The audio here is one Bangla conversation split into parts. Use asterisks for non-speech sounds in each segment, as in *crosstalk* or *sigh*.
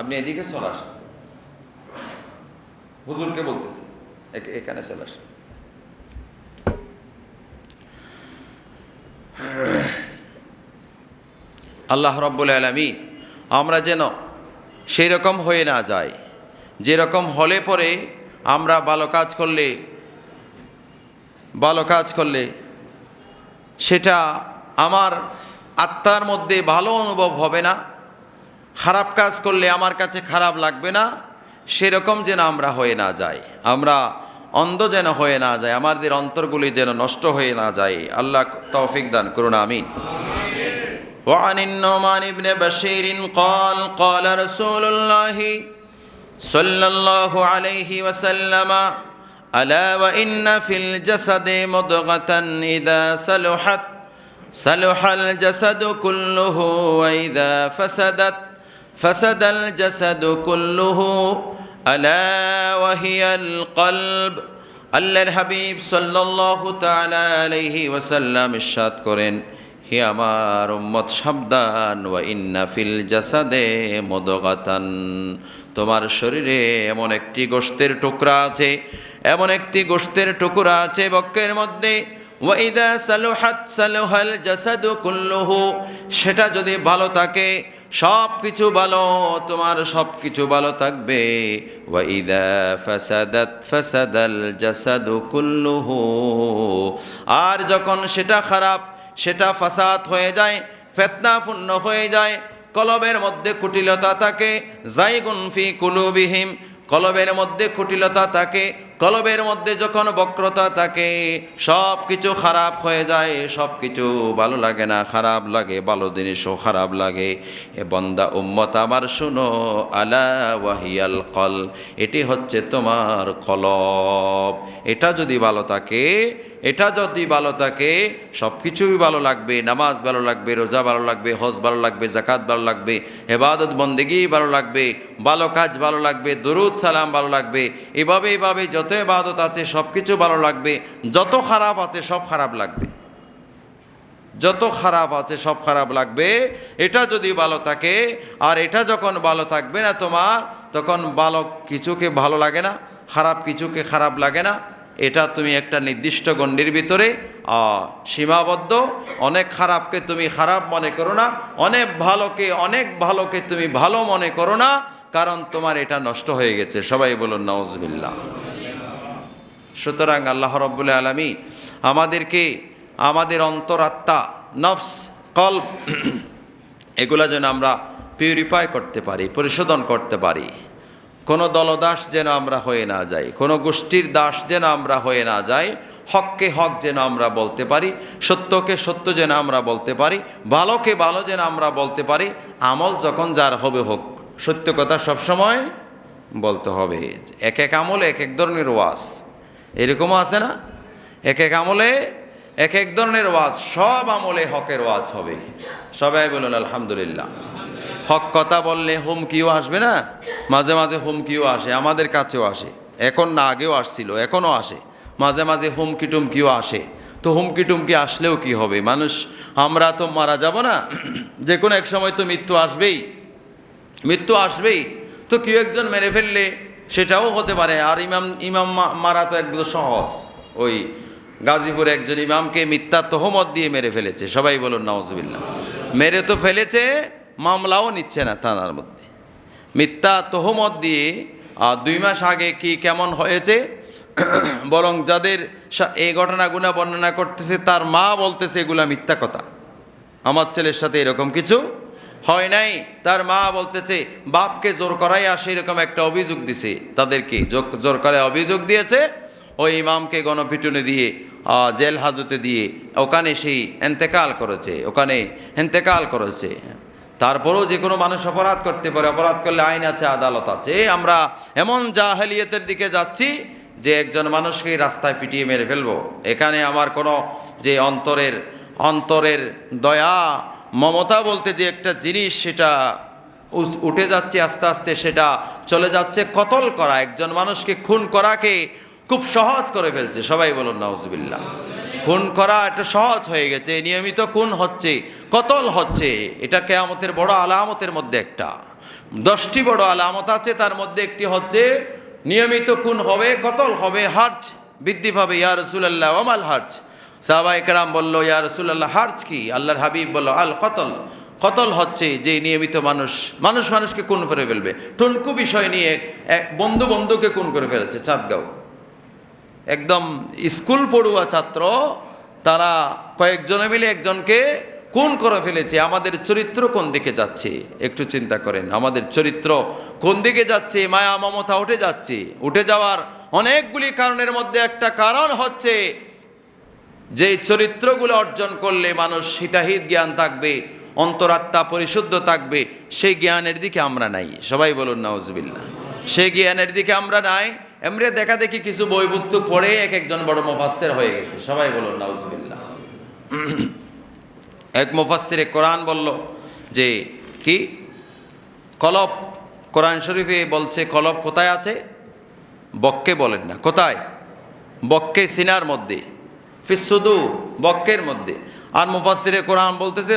আপনি এদিকে চলে আসেন। হুজুরকে বলতেছি এখানে চলে আসেন। আল্লাহ রব্বুল আলমী আমরা যেন সেই রকম হয়ে না যাই। যেরকম হলে পরে আমরা ভালো কাজ করলে, ভালো কাজ করলে, সেটা আমার আত্মার মধ্যে ভালো অনুভব হবে না। খারাপ কাজ করলে আমার কাছে খারাপ লাগবে না সেরকম যেন আমরা হয়ে না যাই আমরা অন্ধ যেন হয়ে না যায় আমাদের অন্তরগুলি যেন নষ্ট হয়ে না যায় আল্লাহ তৌফিক দান করুন আমিন وعن النعمان بن بشير قال قال رسول الله صلى الله عليه وسلم ألا وإن في الجسد مضغة إذا صلحت صلح الجسد كله وإذا فسدت فسد الجسد كله ألا وهي القلب আল্লাহর হাবিব সাল্লাল্লাহু তাআলা আলাইহি ওয়াসাল্লাম ইরশাদ করেন হে আমার উম্মত সাবধান ওয়া ইন্না ফিল জাসাদে মুদগাতান তোমার শরীরে এমন একটি গোশতের টুকরা আছে এমন একটি গোশতের টুকরা আছে বক্ষের মধ্যে ওয়াইদা সালুহাত সালুহাল জাসাদু কুল্লুহু সেটা যদি ভালো থাকে সব কিছু ভালো, তোমার সব কিছু ভালো থাকবে। আর যখন সেটা খারাপ, সেটা ফাসাদ হয়ে যায় ফেতনাপূর্ণ হয়ে যায়, কলবের মধ্যে কুটিলতা থাকে জাইগুন ফি কুলুবিহিম, কলবের মধ্যে কুটিলতা থাকে কলবের মধ্যে যখন বক্রতা থাকে সব কিছু খারাপ হয়ে যায় সব কিছু ভালো লাগে না, খারাপ লাগে, ভালো জিনিসও খারাপ লাগে। এ বন্দা উম্মত আমার শুনো, আলা ওয়াহিয়াল কল এটি হচ্ছে তোমার কলব। এটা যদি ভালো থাকে এটা যদি ভালো থাকে সব কিছুই ভালো লাগবে, নামাজ ভালো লাগবে, রোজা ভালো লাগবে, হজ ভালো লাগবে জাকাত ভালো লাগবে এবাদত বন্দেগি ভালো লাগবে, ভালো কাজ ভালো লাগবে, দরুদ সালাম ভালো লাগবে, এভাবে এভাবে যত এবাদত আছে সব কিছু ভালো লাগবে, যত খারাপ আছে, সব খারাপ লাগবে। যত খারাপ আছে, সব খারাপ লাগবে। এটা যদি ভালো থাকে, আর এটা যখন ভালো থাকবে না তোমার, তখন ভালো কিছুকে ভালো লাগে না, খারাপ কিছুকে খারাপ লাগে না এটা তুমি একটা নির্দিষ্ট গণ্ডির ভিতরে সীমাবদ্ধ। অনেক খারাপকে তুমি খারাপ মনে করো না, অনেক ভালোকে অনেক ভালোকে তুমি ভালো মনে করো না, কারণ তোমার এটা নষ্ট হয়ে গেছে। সবাই বলুন নওয়াজবিল্লাহ সুতরাং আল্লাহ রব্বুল আলমী আমাদেরকে, আমাদের অন্তরাত্মা, নফস কল্প *clears throat* এগুলা যেন আমরা পিউরিফাই করতে পারি, পরিশোধন করতে পারি। কোনো দলদাস যেন আমরা হয়ে না যাই, কোনো গোষ্ঠীর দাস যেন আমরা হয়ে না যাই, হককে হক যেন আমরা বলতে পারি, সত্যকে সত্য যেন আমরা বলতে পারি, ভালোকে ভালো যেন আমরা বলতে পারি, আমল যখন যার হবে হোক, সত্য কথা সবসময় বলতে হবে। এক এক আমলে এক এক ধরনের ওয়াজ, এরকমও আছে না? এক এক আমলে এক এক ধরনের ওয়াজ, সব আমলে হকের ওয়াজ হবে। সবাই বলুন, আলহামদুলিল্লাহ। হক কথা বললে হুমকিও আসবে না? মাঝে মাঝে হুমকিও আসে, আমাদের কাছেও আসে। এখন না, আগেও আসছিল, এখনও আসে। মাঝে মাঝে হুমকি টুমকিও আসে। তো হুমকি টুমকি আসলেও কি হবে? মানুষ, আমরা তো মারা যাব না। *clears throat* যে কোনো এক সময় তো মৃত্যু আসবেই। মৃত্যু আসবেই। তো কেউ একজন মেরে ফেললে সেটাও হতে পারে। আর ইমাম ইমাম মারা তো একদম সহজ। ওই গাজীপুরে একজন ইমামকে মিথ্যা তহমত দিয়ে মেরে ফেলেছে। সবাই বলুন নওয়াজবিল্লা মেরে তো ফেলেছে মামলাও নিচ্ছে না থানার মধ্যে। মিথ্যা তহমত দিয়ে আহ, দুই মাস আগে কি কেমন হয়েছে? *clears throat* বরং যাদের এই ঘটনাগুলো বর্ণনা করতেছে তার মা বলতেছে এগুলা মিথ্যা কথা। আমার ছেলের সাথে এরকম কিছু হয় নাই। তার মা বলতেছে বাপকে জোর করাই আসে এরকম একটা অভিযোগ দিছে। তাদেরকে জোর- জোর করে অভিযোগ দিয়েছে। ওই ইমামকে গণপিটুনে দিয়ে জেল হাজতে দিয়ে ওখানে সেই এন্তেকাল করেছে ওখানে এন্তেকাল করেছে। তারপরেও যে কোনো মানুষ অপরাধ করতে পারে, অপরাধ করলে আইন আছে, আদালত আছে। আমরা এমন জাহেলিয়তের দিকে যাচ্ছি যে একজন মানুষকে রাস্তায় পিটিয়ে মেরে ফেলব। এখানে আমার কোনো যে অন্তরের অন্তরের দয়া, মমতা বলতে যে একটা জিনিস সেটা উঠে যাচ্ছে আস্তে আস্তে, সেটা চলে যাচ্ছে কতল করা। একজন মানুষকে খুন করাকে খুব সহজ করে ফেলছে। সবাই বলুন নাউজবিল্লা খুন করা একটা সহজ হয়ে গেছে নিয়মিত খুন হচ্ছে, কতল হচ্ছে, এটা কেয়ামতের বড় আলামতের মধ্যে একটা। দশটি বড় আলামত আছে, তার মধ্যে একটি হচ্ছে, নিয়মিত খুন হবে, কতল হবে, হার্জ বৃদ্ধি পাবে, ইয়া রসুল্লাহ ওমাল হার্জ। সাহবা একরাম বলল, ইয়া রসুল্লাহ হার্জ কি? আল্লাহর হাবিব বলল, আল কতল। কতল হচ্ছে যে নিয়মিত মানুষ মানুষ মানুষকে খুন করে ফেলবে। টুনকু বিষয় নিয়ে এক বন্ধু বন্ধুকে খুন করে ফেলেছে, চাঁদগাঁও। একদম স্কুল পড়ুয়া ছাত্র, তারা কয়েকজনে মিলে একজনকে কোন করে ফেলেছে। আমাদের চরিত্র কোন দিকে যাচ্ছে? একটু চিন্তা করেন। আমাদের চরিত্র কোন দিকে যাচ্ছে? মায়া মমতা উঠে যাচ্ছে। উঠে যাওয়ার অনেকগুলি কারণের মধ্যে একটা কারণ হচ্ছে, যে চরিত্রগুলো অর্জন করলে মানুষ হিতাহিত জ্ঞান থাকবে, অন্তরাত্মা পরিশুদ্ধ থাকবে, সেই জ্ঞানের দিকে আমরা নাই। সবাই বলুন নাউজবিল্লা সেই জ্ঞানের দিকে আমরা নাই। এমনি দেখা দেখি কিছু বই পুস্তক পড়ে এক একজন বড় মোফাসের হয়ে গেছে। সবাই বলুন নাউজবিল্লা এক মুফাসসিরে কোরআন বলল যে, কি? কলব, কোরআন শরীফে বলছে, কলব কোথায় আছে? বক্কে বলেন না। কোথায়? বক্কে সিনার মধ্যে ফিসুদু বক্কের মধ্যে। আর মুফাসসিরে কোরআন বলতেছে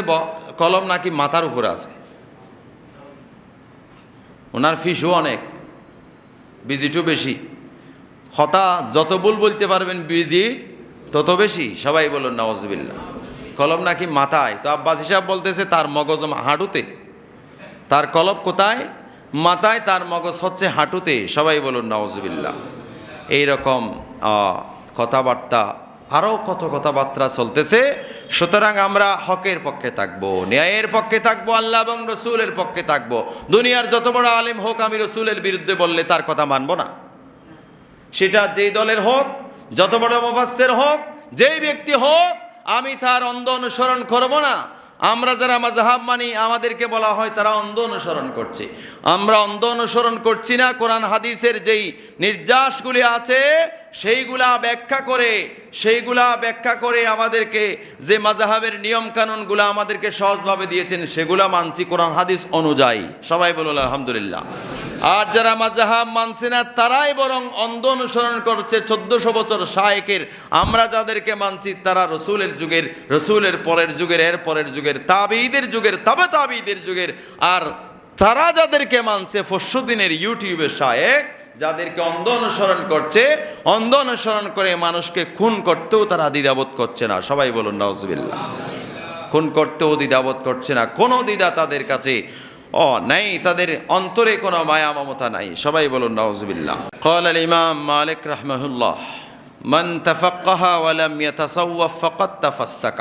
কলম নাকি মাথার উপরে আছে। ওনার ফিসও অনেক ভিজিটও বেশি। হতা যত ভুল বলতে পারবেন বিজি, তত বেশি সবাই বলুন নওয়াজবিল্লা কলম নাকি মাথায়? তো আব্বাস হিসাব বলতেছে, তার মগজ হাঁটুতে। তার কলব কোথায়? মাথায়, তার মগজ হচ্ছে হাঁটুতে। সবাই বলুন নওয়াজবিল্লা এইরকম কথাবার্তা, আরও কত কথাবার্তা চলতেছে। সুতরাং আমরা হকের পক্ষে থাকব, ন্যায়ের পক্ষে থাকব, আল্লাহ এবং রসুলের পক্ষে থাকব। দুনিয়ার যত বড় আলেম হোক, আমি রসুলের বিরুদ্ধে বললে তার কথা মানব না। সেটা যেই দলের হোক, যত বড় মুফাসসির হোক, যেই ব্যক্তি হোক, আমি তার অন্ধ অনুসরণ করব না। আমরা যারা মাজাহাব মানি, আমাদেরকে বলা হয় তারা অন্ধ অনুসরণ করছে। আমরা অন্ধ অনুসরণ করছি না, কোরআন হাদিসের যেই নির্যাসগুলি আছে, সেইগুলা ব্যাখ্যা করে, সেইগুলা ব্যাখ্যা করে আমাদেরকে যে মাজাহাবের নিয়ম কানুনগুলো আমাদেরকে সহজভাবে দিয়েছেন, সেগুলা মানছি কোরআন হাদিস অনুযায়ী। সবাই বলুন, আলহামদুলিল্লাহ। আর যারা মাজাহাব মানছে না, তারাই বরং অন্ধ অনুসরণ করছে চোদ্দশো বছর শায়েকের। আমরা যাদেরকে মানছি, তারা রসুলের যুগের, রসুলের পরের যুগের, এর পরের যুগের তাবিদের যুগের, তবে তাবিদের যুগের। আর তারা যাদেরকে মানছে ফসুদ্দিনের ইউটিউবে শায়েক, যাদেরকে অন্ধ অনুসরণ করছে, অন্ধ অনুসরণ করে মানুষকে খুন করতেও তারা দ্বিধাবোধ করছে না। সবাই বলুন নজবিল্লা খুন করতেও দ্বিধাবোধ করছে না। কোনো দ্বিধা তাদের কাছে ও নাই তাদের অন্তরে কোনো মায়া মমতা নাই সবাই বলুন নওয়াজবিল্লাহ قال الإمام مالك رحمه الله من تفقه ولم يتصوف فقد تفسق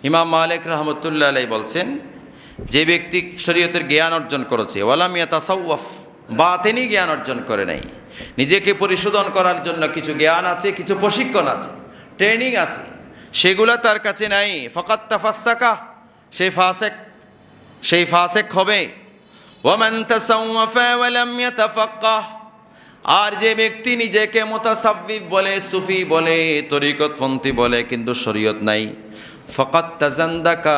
ইমাম মালিক রহমতুল্লাহ আলাই বলছেন যে ব্যক্তি শরীয়তের জ্ঞান অর্জন করেছে ওয়ালাম ইয়াতাসাউফ বাতেনি জ্ঞান অর্জন করে নাই নিজেকে পরিশোধন করার জন্য কিছু জ্ঞান আছে কিছু প্রশিক্ষণ আছে ট্রেনিং আছে সেগুলো তার কাছে নাই ফকাত তাফাসাকা সেই ফাসেক সেই ফাসেক হবে। আর যে ব্যক্তি নিজেকে মোতাসাব্বিব বলে, সুফি বলে, তরিকতপন্থী বলে, কিন্তু শরীয়ত নাই। ফকাত তাজান্দাকা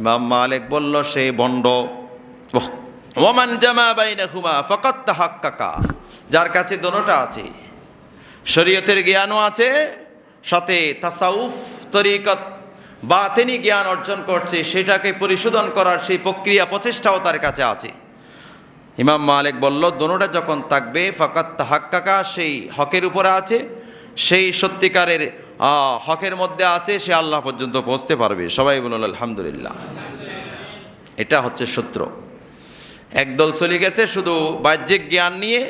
ইমাম মালিক বলল, সে বন্ড। ওমান জামা বাইনাহুমা ফকাত তাহাক্কাকা। যার কাছে দোনোটা আছে, শরীয়তের জ্ঞানও আছে, সাথে তাসাউফ, তরিকত বা তিনি জ্ঞান অর্জন করছে, সেটাকে পরিশোধন করার সেই প্রক্রিয়া, প্রচেষ্টাও তার কাছে আছে। ইমাম মালিক বলল, দোনোটা যখন থাকবে, ফাকাত তাহাক্কাকা, সেই হকের উপরে আছে, সেই সত্যিকারের হকের মধ্যে আছে, সে আল্লাহ পর্যন্ত পৌঁছতে পারবে। সবাই বলুন আলহামদুলিল্লাহ। এটা হচ্ছে সূত্র। একদল চলে গেছে, শুধু বাহ্যিক জ্ঞান নিয়ে,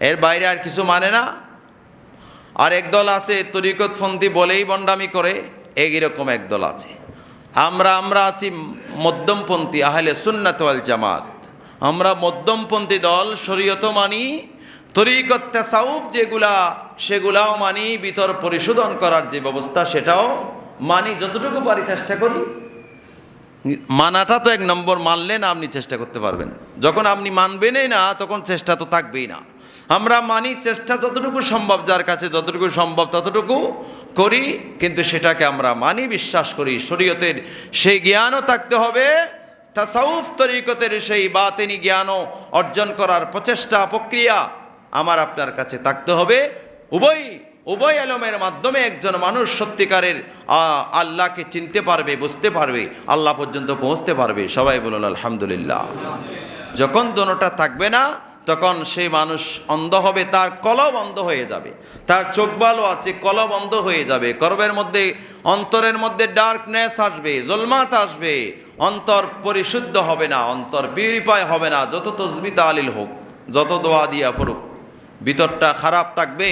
এর বাইরে আর কিছু মানে না। আর একদল আছে তরিকতপন্থী বলেই বন্ডামি করে এইরকম একদল আছে। আমরা আমরা আছি মধ্যমপন্থী আহলে সুন্নাত ওয়াল জামাত। আমরা মধ্যমপন্থী দল, শরীয়ত মানি, তরিকত তাসাউফ যেগুলা, সেগুলাও মানি ভিতর পরিশোধন করার যে ব্যবস্থা, সেটাও মানি, যতটুকু পারি চেষ্টা করি। মানাটা তো এক নম্বর, মানলে না আপনি চেষ্টা করতে পারবেন। যখন আপনি মানবেনই না, তখন চেষ্টা তো থাকবেই না। আমরা মানি চেষ্টা যতটুকু সম্ভব, যার কাছে যতটুকু সম্ভব ততটুকু করি, কিন্তু সেটাকে আমরা মানি, বিশ্বাস করি, শরীয়তের সেই জ্ঞানও থাকতে হবে, তাসাউফ তরিকতের সেই বাতেনি জ্ঞানও অর্জন করার প্রচেষ্টা, প্রক্রিয়া আমার আপনার কাছে থাকতে হবে। উভয় উভয় আলমের মাধ্যমে একজন মানুষ সত্যিকারের আল্লাহকে চিনতে পারবে, বুঝতে পারবে, আল্লাহ পর্যন্ত পৌঁছতে পারবে। সবাই বলুন, আলহামদুলিল্লাহ। যখন দোনোটা থাকবে না তখন সেই মানুষ অন্ধ হবে, তার কলব অন্ধ হয়ে যাবে। তার চোখ ভালো আছে, কলব অন্ধ হয়ে যাবে। করবের মধ্যে, অন্তরের মধ্যে ডার্কনেস আসবে, জলমাত আসবে। অন্তর পরিশুদ্ধ হবে না, অন্তর পিউরিফাই হবে না, যত তসবিতা আলিল হোক, যত দোয়া দিয়া ফুরুক ভিতরটা খারাপ থাকবে,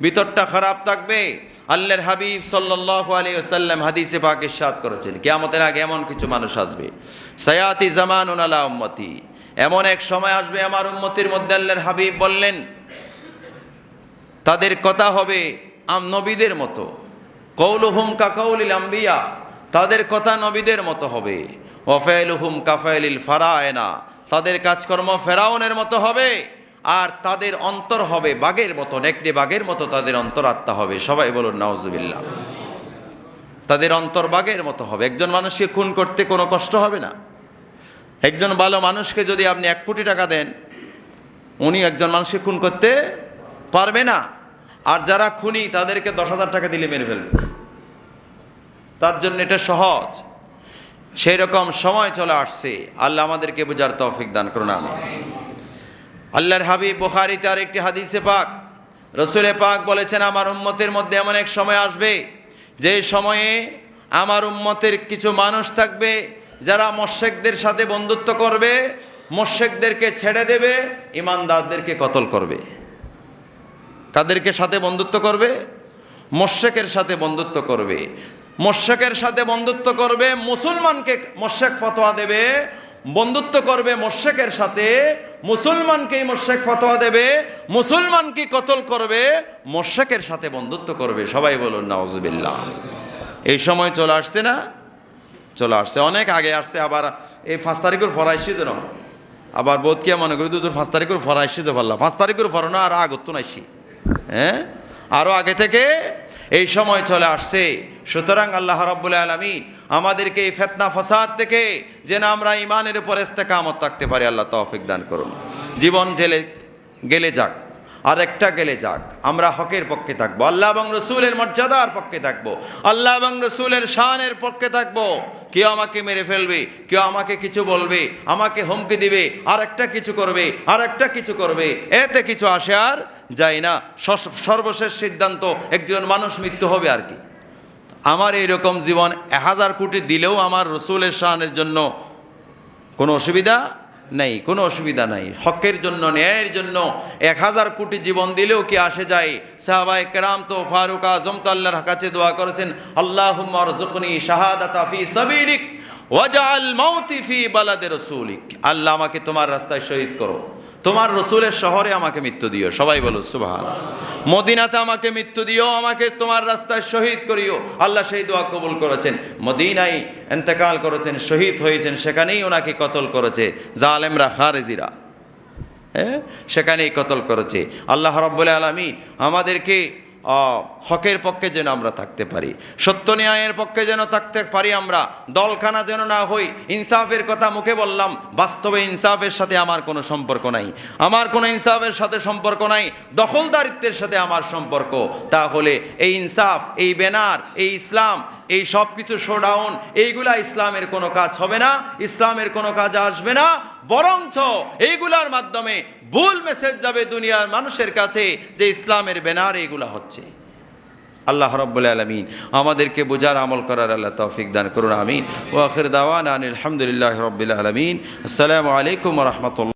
ভিতরটা খারাপ থাকবে। আল্লাহর হাবিব সাল্লাহ আলী সাল্লাম হাদিসে পাক ইরশাদ করেছেন, কেয়ামতের আগে এমন কিছু মানুষ আসবে। সায়াতি জামান আলা উম্মতি। এমন এক সময় আসবে আমার উম্মতির মধ্যে আল্লাহর হাবিব বললেন, তাদের কথা হবে আম নবীদের মতো। কৌল কৌলুহুম কাকাউলিল আম্বিয়া, তাদের কথা নবীদের মতো হবে। ওফেলুহুম কাফাইলিল ফারায়না, তাদের কাজকর্ম ফেরাউনের মতো হবে, আর তাদের অন্তর হবে বাঘের মতো, নেকড়ে বাঘের মতো, তাদের অন্তরাত্মা হবে। সবাই বলুন, নাউজুবিল্লাহ। তাদের অন্তর বাঘের মতো হবে। একজন মানুষকে খুন করতে কোনো কষ্ট হবে না। একজন ভালো মানুষকে যদি আপনি এক কোটি টাকা দেন, উনি একজন মানুষকে খুন করতে পারবে না। আর যারা খুনি, তাদেরকে দশ হাজার টাকা দিলে মেরে ফেলবে। তার জন্য এটা সহজ। সেই রকম সময় চলে আসছে। আল্লাহ আমাদেরকে বোঝার তৌফিক দান করুন আমি আল্লাহর হাবিব বুখারি তার একটি হাদিসে পাক। রসুলে পাক বলেছেন, আমার উম্মতের মধ্যে এমন এক সময় আসবে, যে সময়ে আমার উম্মতের কিছু মানুষ থাকবে যারা মোশেকদের সাথে বন্ধুত্ব করবে, মোশেকদেরকে ছেড়ে দেবে, ইমানদারদেরকে কতল করবে? কাদেরকে সাথে বন্ধুত্ব করবে? মোশেকের সাথে বন্ধুত্ব করবে। মোশেকের সাথে বন্ধুত্ব করবে, মুসলমানকে মোশেক ফতোয়া দেবে। বন্ধুত্ব করবে মোশেকের সাথে, মুসলমানকেই মোশেক ফতোয়া দেবে। মুসলমানকে কতল করবে? মোশেকের সাথে বন্ধুত্ব করবে। সবাই বলুন, নাউজুবিল্লাহ। এই সময় চলে আসছে না? চলে আসছে। অনেক আগে আসছে, আবার এই পাঁচ তারিখের ফরাইছি তো না আবার বোধ কে মনে করি, দুজন পাঁচ তারিখের ফরাইছি যে পারলাম। পাঁচ তারিখের ফর না, আর আগত নাইছি হ্যাঁ? আরও আগে থেকে এই সময় চলে আসছে। সুতরাং আল্লাহ রাব্বুল আলমিন আমাদেরকে এই ফেতনা ফসাদ থেকে যেন আমরা ইমানের উপর কামত থাকতে পারি, আল্লাহ তৌফিক দান করুন। জীবন জেলে গেলে যাক। আর একটা গেলে যাক, আমরা হকের পক্ষে থাকব, আল্লাহ এবং রসুলের মর্যাদার পক্ষে থাকব, আল্লাহ এবং রসুলের শানের পক্ষে থাকব। কেউ আমাকে মেরে ফেলবে, কেউ আমাকে কিছু বলবে, আমাকে হুমকি দিবে আর একটা কিছু করবে আর একটা কিছু করবে, এতে কিছু আসে আর যায় না। সর্বশেষ সিদ্ধান্ত, একজন মানুষ মৃত্যু হবে আর কি। আমার এইরকম জীবন এক হাজার কোটি দিলেও আমার রসুলের শানের জন্য কোনো অসুবিধা নেই, কোনো অসুবিধা নাই। হকের জন্য, ন্যায়ের জন্য এক হাজার কোটি জীবন দিলেও কি আসে যায়? সাহাবাই কেরাম তো ফারুক আজম তো আল্লাহর কাছে দোয়া করেছেন আল্লাহ রজুকনি শাহাদাতা ফি সাবিরিক ওয়াজাল মাউতি ফি বালাদে আল্লাহ আমাকে তোমার রাস্তায় শহীদ করো। তোমার রসুলের শহরে আমাকে মৃত্যু দিও। সবাই বলো সুভান মদিনাতে আমাকে মৃত্যু দিও, আমাকে তোমার রাস্তায় শহীদ করিও। আল্লাহ সেই দোয়া কবুল করেছেন। মদিনাই এন্তেকাল করেছেন, শহীদ হয়েছেন, সেখানেই ওনাকে কতল করেছে। জালেমরা, খারেজিরা। হ্যাঁ? সেখানেই কতল করেছে। আল্লাহ রব্বুল আলমী আমাদেরকে হকের পক্ষে যেন আমরা থাকতে পারি, সত্য ন্যায়ের পক্ষে যেন থাকতে পারি আমরা, দলখানা যেন না হই, ইনসাফের কথা মুখে বললাম, বাস্তবে ইনসাফের সাথে আমার কোনো সম্পর্ক নাই। আমার কোনো ইনসাফের সাথে সম্পর্ক নাই, দখলদারিত্বের সাথে আমার সম্পর্ক। তাহলে এই ইনসাফ, এই ব্যানার, এই ইসলাম, এই সব কিছু শোডাউন এইগুলা ইসলামের কোনো কাজ হবে না, ইসলামের কোনো কাজ আসবে না, বরঞ্চ এইগুলার মাধ্যমে ভুল মেসেজ যাবে দুনিয়ার মানুষের কাছে যে ইসলামের ব্যানার এগুলো হচ্ছে। আল্লাহ রব্বুল আলমিন আমাদেরকে বোঝার আমল করার আল্লাহ তৌফিক দান করুন, আমিন। ওয়াখির দাওয়ান আনিল আলহামদুলিল্লাহ রবিল আলমিন। আসসালামু আলাইকুম রহমতুল্লাহ।